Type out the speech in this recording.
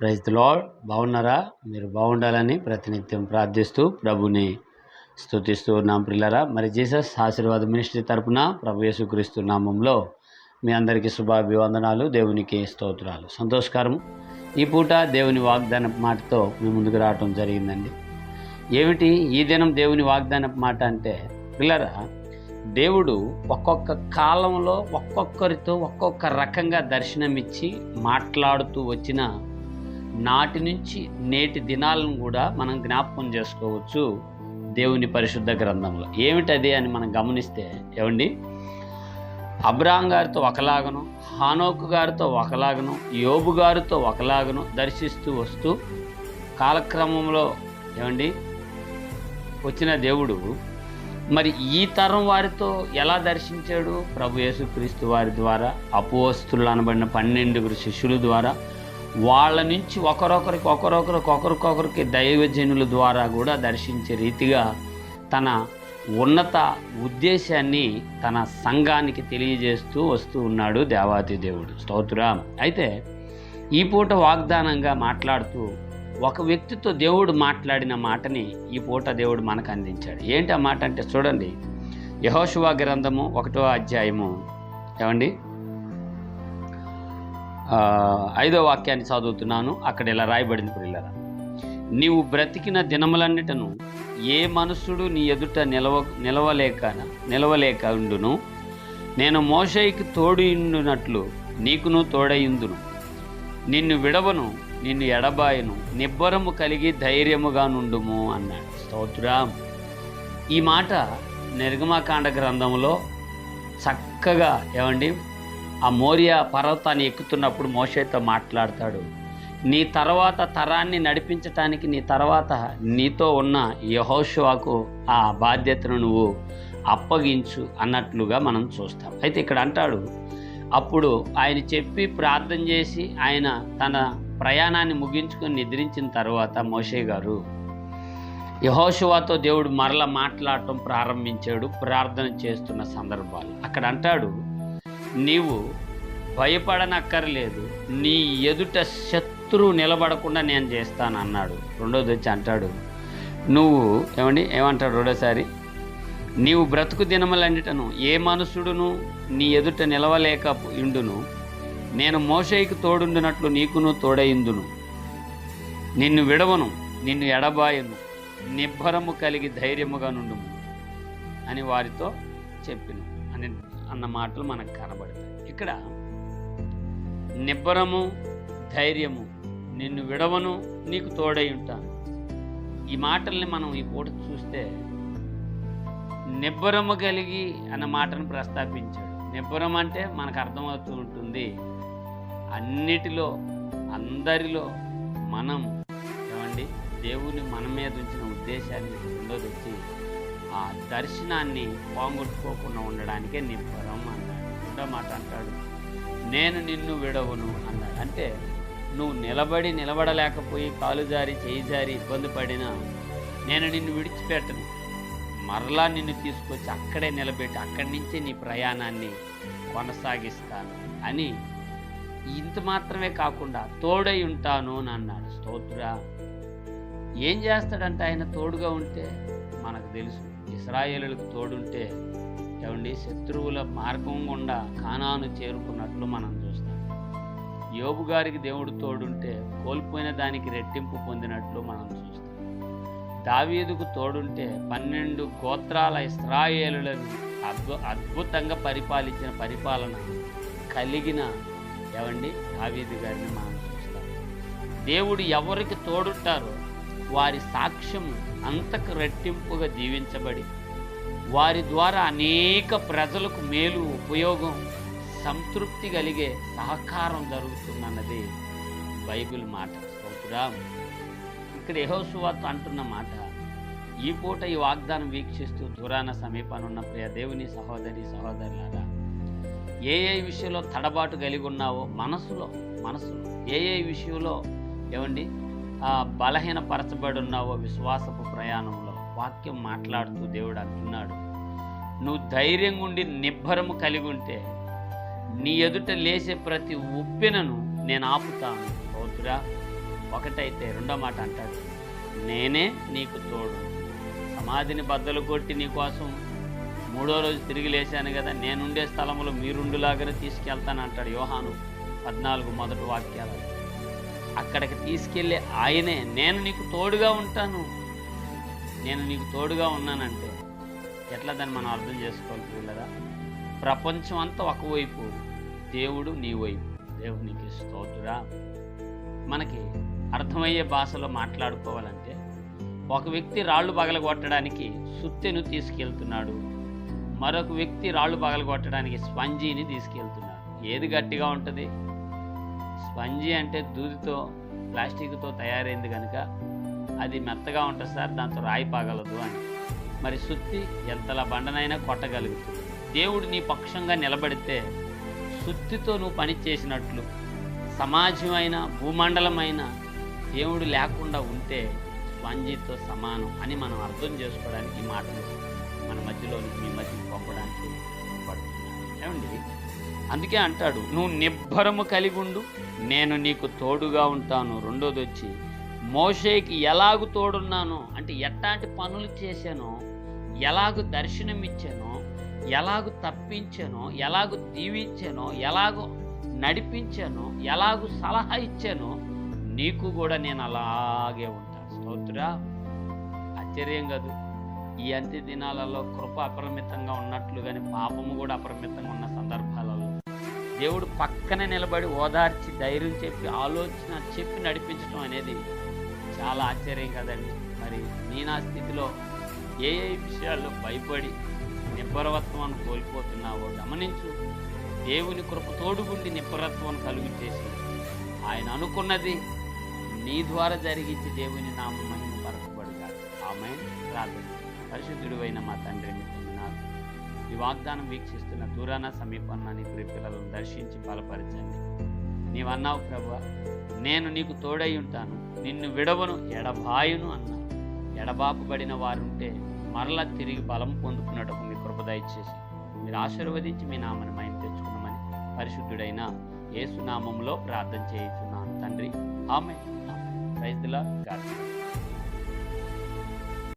Praise lord. బాగున్నారా? మీరు బాగుండాలని ప్రతినిత్యం ప్రార్థిస్తూ ప్రభుని స్తుతిస్తూ ఉన్నాం పిల్లరా మరి జీసస్ ఆశీర్వాద మినిస్ట్రీ తరపున ప్రభు యేసుక్రీస్తు నామంలో మీ అందరికీ శుభాభివందనాలు దేవునికి స్తోత్రాలు. సంతోషకరం. ఈ పూట దేవుని వాగ్దాన మాటతో మీ ముందుకు రావటం జరిగిందండి. ఏమిటి ఈ దినం దేవుని వాగ్దాన మాట అంటే? పిల్లరా దేవుడు ఒక్కొక్క కాలంలో ఒక్కొక్కరితో ఒక్కొక్క రకంగా దర్శనమిచ్చి మాట్లాడుతూ వచ్చిన నాటి నుంచి నేటి దినాలను కూడా మనం జ్ఞాపకం చేసుకోవచ్చు దేవుని పరిశుద్ధ గ్రంథంలో. ఏమిటది అని మనం గమనిస్తే ఏమండి? అబ్రాహం గారితో ఒకలాగను హానోకు గారితో ఒకలాగను యోబు గారితో ఒకలాగను దర్శిస్తూ వస్తూ కాలక్రమంలో ఏమండి? వచ్చిన దేవుడు మరి ఈ తరం వారితో ఎలా దర్శించాడు? ప్రభు యేసుక్రీస్తు వారి ద్వారా అపోస్తులు అనబడిన పన్నెండుగురు శిష్యుల ద్వారా వాళ్ళ నుంచి ఒకరొకరికి ఒకరొకరికి ఒకరికొకరికి దైవజనుల ద్వారా కూడా దర్శించే రీతిగా తన ఉన్నత ఉద్దేశాన్ని తన సంఘానికి తెలియజేస్తూ వస్తూ ఉన్నాడు దేవాతి దేవుడు. స్తోత్రం. అయితే ఈ పూట వాగ్దానంగా మాట్లాడుతూ ఒక వ్యక్తితో దేవుడు మాట్లాడిన మాటని ఈ పూట దేవుడు మనకు అందించాడు. ఏంటి ఆ మాట అంటే చూడండి. యహోశువా గ్రంథము ఒకటో అధ్యాయము. ఏమండి? ఐదో వాక్యాన్ని చదువుతున్నాను. అక్కడ ఇలా రాయబడింది పిల్లరా నీవు బ్రతికిన దినములన్నిటను ఏ మనుషుడు నీ ఎదుట నిలవ నిలవలేక నిలవలేక ఉండును? నేను మోషయికి తోడుండునట్లు నీకును తోడయిందును నిన్ను విడవను నిన్ను ఎడబాయను నిబ్బరము కలిగి ధైర్యముగా నుండుము అన్నాడు. స్తోత్రం. ఈ మాట నిర్గమాకాండ గ్రంథంలో చక్కగా ఏమండి? ఆ మోరియా పర్వతాన్ని ఎక్కుతున్నప్పుడు మోషేతో మాట్లాడతాడు నీ తర్వాత తరాన్ని నడిపించటానికి నీ తర్వాత నీతో ఉన్న యహోషువాకు ఆ బాధ్యతను నువ్వు అప్పగించు అన్నట్లుగా మనం చూస్తాం. అయితే ఇక్కడ అంటాడు అప్పుడు ఆయన చెప్పి ప్రార్థన చేసి ఆయన తన ప్రయాణాన్ని ముగించుకొని నిద్రించిన తర్వాత మోషే గారు యహోషువాతో దేవుడు మరల మాట్లాడటం ప్రారంభించాడు ప్రార్థన చేస్తున్న సందర్భాలు. అక్కడ అంటాడు నీవు భయపడనక్కర్లేదు. నీ ఎదుట శత్రువు నిలబడకుండా నేను చేస్తాను అన్నాడు రెండోది వచ్చి అంటాడు నువ్వు ఏమండి? ఏమంటాడు రెండోసారి? నీవు బ్రతుకు దినములన్నిటను ఏ మనుషుడును నీ ఎదుట నిలవలేక ఇండును నేను మోషయికి తోడుండునట్లు నీకును తోడయిందును. నిన్ను విడవను నిన్ను ఎడబాయను. నిబ్బరము కలిగి ధైర్యముగా నుండుము అని వారితో చెప్పిన. అని అన్న మాటలు మనకు కనబడతాయి. ఇక్కడ నిబ్బరము ధైర్యము నిన్ను విడవను నీకు తోడై ఉంటాను. ఈ మాటల్ని మనం ఈ పూట చూస్తే నిబ్బరము కలిగి అన్న మాటను ప్రస్తావించాడు నిబ్బరం అంటే మనకు అర్థమవుతూ ఉంటుంది అన్నిటిలో అందరిలో మనం ఏమండి? దేవుని మన మీద ఉంచిన ఉద్దేశాన్ని రెండోది వచ్చి ఆ దర్శనాన్ని పోగొట్టుకోకుండా ఉండడానికే నిబ్బరం అన్నాడు. రెండో మాట అంటాడు. నేను నిన్ను విడవను అన్నాడు. అంటే నువ్వు నిలబడి నిలబడలేకపోయి కాలు జారి చేయి జారి ఇబ్బంది పడినా నేను నిన్ను విడిచిపెట్టను. మరలా నిన్ను తీసుకొచ్చి అక్కడే నిలబెట్టి అక్కడి నుంచే నీ ప్రయాణాన్ని కొనసాగిస్తాను అని ఇంత మాత్రమే కాకుండా తోడై ఉంటాను అని అన్నాడు. స్తోత్ర. ఏం చేస్తాడంటే ఆయన తోడుగా ఉంటే? మనకు తెలుసు. ఇస్రాయేలులకు తోడుంటే ఏమండి? శత్రువుల మార్గం గుండా కానాను చేరుకున్నట్లు మనం చూస్తాం. యోబు గారికి దేవుడు తోడుంటే కోల్పోయిన దానికి రెట్టింపు పొందినట్లు మనం చూస్తాం. దావీదుకు తోడుంటే పన్నెండు గోత్రాల ఇస్రాయేలులను అద్భు అద్భుతంగా పరిపాలించిన పరిపాలన కలిగిన ఏమండి? దావీదు గారిని మనం చూస్తాం. దేవుడు ఎవరికి తోడుంటారో వారి సాక్ష్యము అంతకు రెట్టింపుగా జీవించబడి వారి ద్వారా అనేక ప్రజలకు మేలు ఉపయోగం సంతృప్తి కలిగే సహకారం జరుగుతుందన్నది బైబిల్ మాట. స్తోత్రుడా ఇక్కడ యెహోషువతో అంటున్న మాట ఈ పూట ఈ వాగ్దానం వీక్షిస్తూ దూరాన సమీపానున్న ప్రియ దేవుని సహోదరి సహోదరులారా ఏ ఏ విషయంలో తడబాటు కలిగి ఉన్నావో మనసులో మనసులో ఏ ఏ విషయంలో ఏమండి? బలహీనపరచబడి ఉన్నావో విశ్వాసపు ప్రయాణంలో వాక్యం మాట్లాడుతూ దేవుడు అంటున్నాడు. నువ్వు ధైర్యంగా ఉండి నిబ్బరము కలిగి ఉంటే నీ ఎదుట లేచే ప్రతి ఉప్పెనను నేను ఆపుతాను. సోదరా ఒకటైతే రెండో మాట అంటాడు. నేనే నీకు తోడు. సమాధిని బద్దలు కొట్టి నీకోసం మూడో రోజు తిరిగి లేచాను కదా నేనుండే స్థలంలో మీరుండులాగానే తీసుకెళ్తాను అంటాడు యోహాను పద్నాలుగు మొదటి వాక్యాలు అక్కడికి తీసుకెళ్ళే ఆయనే నేను నీకు తోడుగా ఉంటాను. నేను నీకు తోడుగా ఉన్నానంటే ఎట్లా దాన్ని మనం అర్థం చేసుకోవాలి పిల్లరా ప్రపంచం అంతా ఒకవైపు దేవుడు నీ వైపు. దేవునికి స్తోత్రురా మనకి అర్థమయ్యే భాషలో మాట్లాడుకోవాలంటే ఒక వ్యక్తి రాళ్ళు పగలగొట్టడానికి సుత్తెను తీసుకెళ్తున్నాడు. మరొక వ్యక్తి రాళ్ళు పగలగొట్టడానికి స్పంజీని తీసుకెళ్తున్నాడు. ఏది గట్టిగా ఉంటుంది? స్పంజీ అంటే దూదితో ప్లాస్టిక్తో తయారైంది కనుక అది మెత్తగా ఉంటుంది సార్ దాంతో రాయి పగలదు అని. మరి సుత్తి ఎంతలా బండనైనా కొట్టగలుగుతుంది. దేవుడు నీ పక్షంగా నిలబడితే సుత్తితో నువ్వు పని చేసినట్లు సమాజమైన భూమండలమైన దేవుడు లేకుండా ఉంటే స్పంజీతో సమానం అని మనం అర్థం చేసుకోవడానికి ఈ మాటలు మన మధ్యలో మీ మధ్యకి పంపడానికి పడుతున్నాను ఏమండి? అందుకే అంటాడు నువ్వు నిబ్బరము కలిగుండు నేను నీకు తోడుగా ఉంటాను. రెండోది వచ్చి మోషేకి ఎలాగు తోడున్నానో? అంటే ఎట్లాంటి పనులు చేశానో ఎలాగు దర్శనం ఇచ్చానో ఎలాగు తప్పించానో ఎలాగు దీవించానో ఎలాగో నడిపించానో ఎలాగు సలహా ఇచ్చానో నీకు కూడా నేను అలాగే ఉంటాను. స్తోత్రా. ఆశ్చర్యం కాదు. ఈ అంత్య దినాలలో కృప అపరిమితంగా ఉన్నట్లుగానే పాపము కూడా అపరిమితంగా ఉన్న సందర్భం దేవుడు పక్కనే నిలబడి ఓదార్చి ధైర్యం చెప్పి ఆలోచన చెప్పి నడిపించడం అనేది చాలా ఆశ్చర్యం కదండి. మరి నేను ఆ స్థితిలో ఏ ఏ విషయాల్లో భయపడి నిబ్బరవత్వాన్ని కోల్పోతున్నావో గమనించు. దేవుని కృప తోడుగుండి నిబ్బరత్వం కలుగు చేసి ఆయన అనుకున్నది నీ ద్వారా జరిగించి దేవుని నామం మహిమ పరచబడుగా ఆమె ప్రార్థన పరిశుద్ధుడు అయిన మా తండ్రి నాకు ఈ వాగ్దానం వీక్షిస్తున్న దూరాన సమీపాన్న నీ ప్రియ పిల్లలను దర్శించి బలపరచండి. నీవన్నావు ప్రభు నేను నీకు తోడై ఉంటాను నిన్ను విడవను ఎడబాయును అన్నా. ఎడబాపబడిన వారుంటే మరలా తిరిగి బలం పొందుకున్నట్టు మీ కృప దయచేసి మీరు ఆశీర్వదించి మీ నామని మయం తెచ్చుకున్నామని పరిశుద్ధుడైన ఏసునామంలో ప్రార్థన చేయుచున్నాను. తండ్రి ఆమె రైతుల గారు